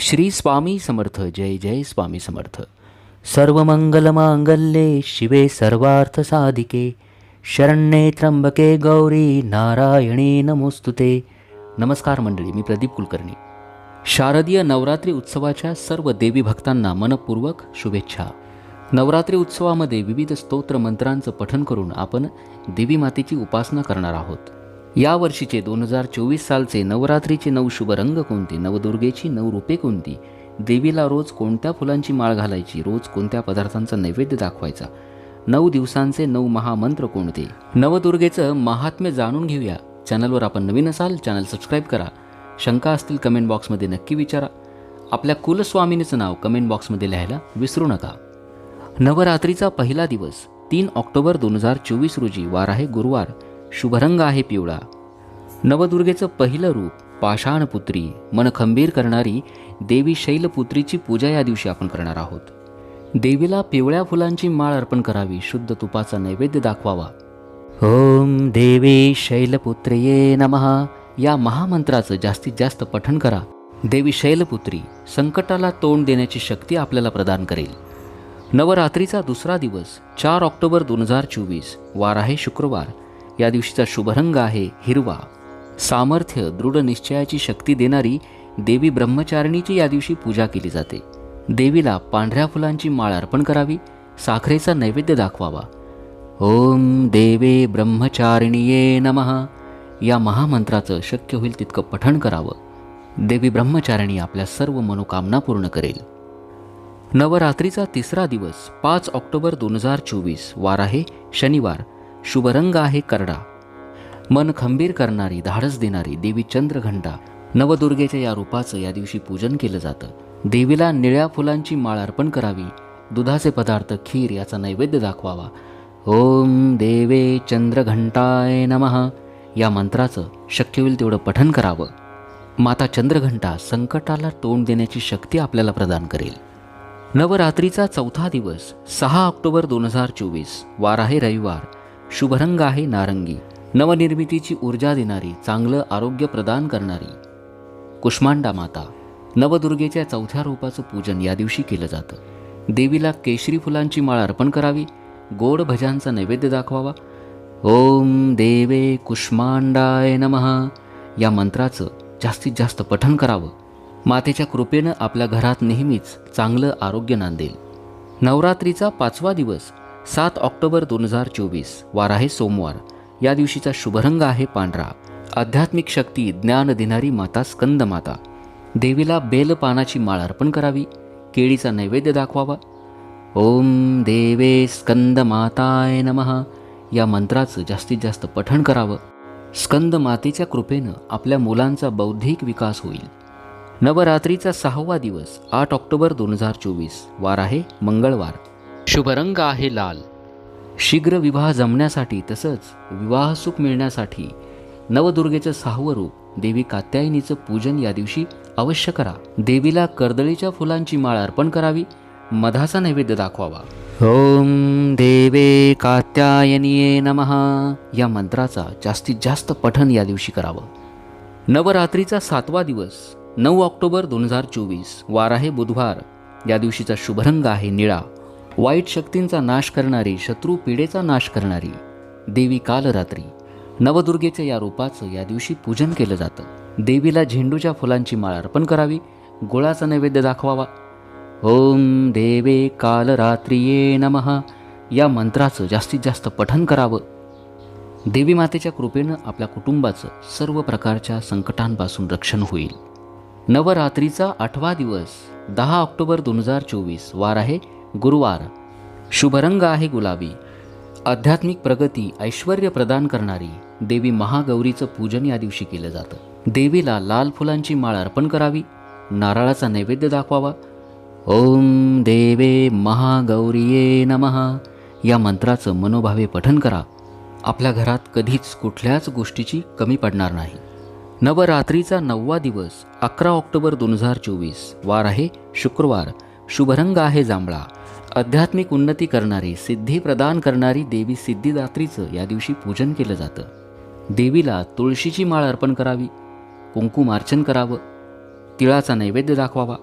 श्री स्वामी समर्थ जय जय स्वामी समर्थ. सर्वमंगलमांगल्ये शिवे सर्वार्थ साधिके शरण्ये त्र्यंबके गौरी नारायणी नमोस्तुते. नमस्कार मंडळी मी प्रदीप कुलकर्णी. शारदीय नवरात्री उत्सवाच्या सर्व देवी भक्तांना मनपूर्वक शुभेच्छा. नवरात्री उत्सवामध्ये विविध स्तोत्र मंत्रांचं पठन करून आपण देवी मातेची उपासना करणार आहोत. या वर्षीचे दोन हजार चोवीस सालचे नवरात्रीचे नऊ शुभ रंग कोणते? नवदुर्गेची नऊ रूपे कोणती? देवीला रोज कोणत्या फुलांची माळ घालायची? रोज कोणत्या पदार्थांचा नैवेद्य दाखवायचा? नऊ दिवसांचे नऊ महामंत्र कोणते? नवदुर्गेचं महात्म्य जाणून घेऊया. चॅनलवर आपण नवीन असाल चॅनल सबस्क्राईब करा. शंका असतील कमेंट बॉक्समध्ये नक्की विचारा. आपल्या कुलस्वामिनीचं नाव कमेंट बॉक्समध्ये लिहायला विसरू नका. नवरात्रीचा पहिला दिवस तीन ऑक्टोबर दोन हजार चोवीस रोजी वार आहे गुरुवार. शुभरंग आहे पिवळा. नवदुर्गेचं पहिलं रूप पाषाणपुत्री मन खंबीर करणारी देवी शैलपुत्रीची पूजा या दिवशी आपण करणार आहोत. देवीला पिवळ्या फुलांची माळ अर्पण करावी शुद्ध तुपाचा नैवेद्य दाखवावा. ओम देवी शैलपुत्रिये नमः. या महामंत्राचं जास्तीत जास्त पठण करा. देवी शैलपुत्री संकटाला तोंड देण्याची शक्ती आपल्याला प्रदान करेल. नवरात्रीचा दुसरा दिवस चार ऑक्टोबर दोन हजार चोवीस वार आहे शुक्रवार. या दिवशीचा शुभरंग आहे हिरवा. सामर्थ्य दृढ निश्चयाची शक्ती देणारी देवी ब्रह्मचारिणीची या दिवशी पूजा केली जाते. देवीला पांढऱ्या फुलांची माळ अर्पण करावी साखरेचा नैवेद्य दाखवावा. ओम देवे ब्रह्मचारिणीये नमः. या महामंत्राचं शक्य होईल तितकं पठण करावं. देवी ब्रह्मचारिणी आपल्या सर्व मनोकामना पूर्ण करेल. नवरात्रीचा तिसरा दिवस पाच ऑक्टोबर दोन हजार चोवीस वार आहे शनिवार. शुभरंग आहे करडा. मन खंबीर करणारी धाडस देणारी देवी चंद्रघंटा नवदुर्गेच्या या रूपाचं या दिवशी पूजन केलं जातं. देवीला निळ्या फुलांची माळ अर्पण करावी दुधाचे पदार्थ खीर याचा नैवेद्य दाखवावा. ओम देवे चंद्रघंटाय नमः. या मंत्राचं शक्य होईल तेवढं पठन करावं. माता चंद्रघंटा संकटाला तोंड देण्याची शक्ती आपल्याला प्रदान करेल. नवरात्रीचा चौथा दिवस सहा ऑक्टोबर दोन हजार चोवीस वार आहे रविवार. शुभरंग आहे नारंगी नवनिर्मितीची ऊर्जा देणारी चांगलं आरोग्य प्रदान करणारी. कुष्मांडा माता नवदुर्गेच्या चौथ्या रूपाचं पूजन या दिवशी केलं जातं. देवीला केशरी फुलांची माळ अर्पण करावी गोड भजांचा नैवेद्य दाखवावा. ओम देवे कुष्मांडाय नमहा या मंत्राचं जास्तीत जास्त पठण करावं. मातेच्या कृपेनं आपल्या घरात नेहमीच चांगलं आरोग्य नांदेल. नवरात्रीचा पाचवा दिवस सात ऑक्टोबर दोन हजार चोवीस वार आहे सोमवार. या दिवशीचा शुभरंग आहे पांढरा. आध्यात्मिक शक्ती ज्ञान देणारी माता स्कंद माता देवीला बेलपानाची माळ अर्पण करावी केळीचा नैवेद्य दाखवावा. ओम देवे स्कंद माताय नमः. या मंत्राचं जास्तीत जास्त पठण करावं. स्कंद मातेच्या कृपेनं आपल्या मुलांचा बौद्धिक विकास होईल. नवरात्रीचा सहावा दिवस आठ ऑक्टोबर दोन हजार चोवीस वार आहे मंगळवार. शुभरंग आहे लाल. शीघ्र विवाह जमण्यासाठी तसंच विवाह सुख मिळण्यासाठी नवदुर्गेचं सहावं रूप देवी कात्यायनीचं पूजन या दिवशी अवश्य करा. देवीला कर्दळीच्या फुलांची माळ अर्पण करावी मधाचा नैवेद्य दाखवावा. ओम देवे कात्यायनीये नमः. या मंत्राचा जास्तीत जास्त पठन या दिवशी करावं. नवरात्रीचा सातवा दिवस नऊ ऑक्टोबर दोन हजार चोवीस वार आहे बुधवार. या दिवशीचा शुभरंग आहे निळा. वाईट शक्तींचा नाश करणारी शत्रू पिढेचा नाश करणारी. देवी कालरात्री. नवदुर्गेच्या या रूपाचं या दिवशी पूजन केलं जातं. देवीला झेंडूच्या फुलांची माळ अर्पण करावी. गुळाचा नैवेद्य दाखवावा. ओम देवे कालरात्रिये नमः. या मंत्राचं जास्तीत जास्त पठन करावं. देवी मातेच्या कृपेनं आपल्या कुटुंबाचं सर्व प्रकारच्या संकटांपासून रक्षण होईल. नवरात्रीचा आठवा दिवस दहा ऑक्टोबर दोन हजार चोवीस वार आहे. गुरुवार. शुभरंग आहे गुलाबी. आध्यात्मिक प्रगती ऐश्वर प्रदान करणारी देवी महागौरीचं पूजन या दिवशी केलं जातं. देवीला लाल फुलांची माळ अर्पण करावी नारळाचा नैवेद्य दाखवावा. ओम देवे महागौरीये नमः. या मंत्राचं मनोभावे पठन करा. आपल्या घरात कधीच कुठल्याच गोष्टीची कमी पडणार नाही. नवरात्रीचा नववा दिवस अकरा ऑक्टोबर दोन हजार चोवीस. वार आहे शुक्रवार. शुभरंग आहे जांभळा. आध्यात्मिक उन्नती करणारी सिद्धी प्रदान करणारी देवी सिद्धिदात्रीचं या दिवशी पूजन केलं जातं. देवीला तुळशीची माळ अर्पण करावी कुंकुमार्चन करावं तिळाचा नैवेद्य दाखवावा.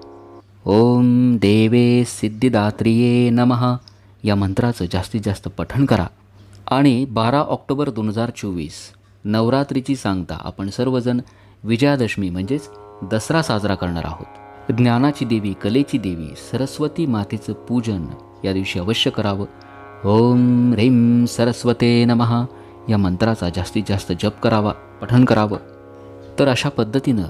ओम देवे सिद्धिदात्रिये नमः. या मंत्राचं जास्तीत जास्त पठण करा. आणि बारा ऑक्टोबर दोन हजार चोवीस नवरात्रीची सांगता आपण सर्वजण विजयादशमी म्हणजेच दसरा साजरा करणार आहोत. ज्ञानाची देवी कलेची देवी सरस्वती मातेचं पूजन या दिवशी अवश्य करावं. ओम ह्रीम सरस्वते नमः. या मंत्राचा जास्तीत जास्त जप करावा पठण करावं. तर अशा पद्धतीनं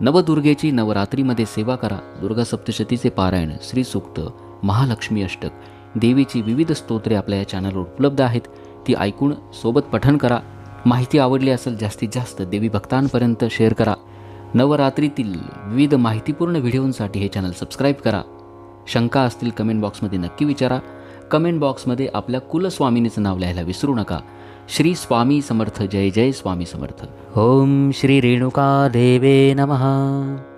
नवदुर्गेची नवरात्रीमध्ये सेवा करा. दुर्गा सप्तशतीचे पारायण श्रीसूक्त महालक्ष्मी अष्टक. देवीची विविध स्तोत्रे आपल्या या चॅनलवर उपलब्ध आहेत. ती ऐकून सोबत पठण करा. माहिती आवडली असेल जास्तीत जास्त देवी भक्तांपर्यंत शेअर करा. नवरात्रीतील विविध माहितीपूर्ण व्हिडिओंसाठी हे चॅनल सबस्क्राईब करा. शंका असतील कमेंट बॉक्समध्ये नक्की विचारा. कमेंट बॉक्समध्ये आपल्या कुलस्वामिनीचं नाव लिहायला विसरू नका. श्री स्वामी समर्थ जय जय स्वामी समर्थ. ओम श्री रेणुका देवे नमः.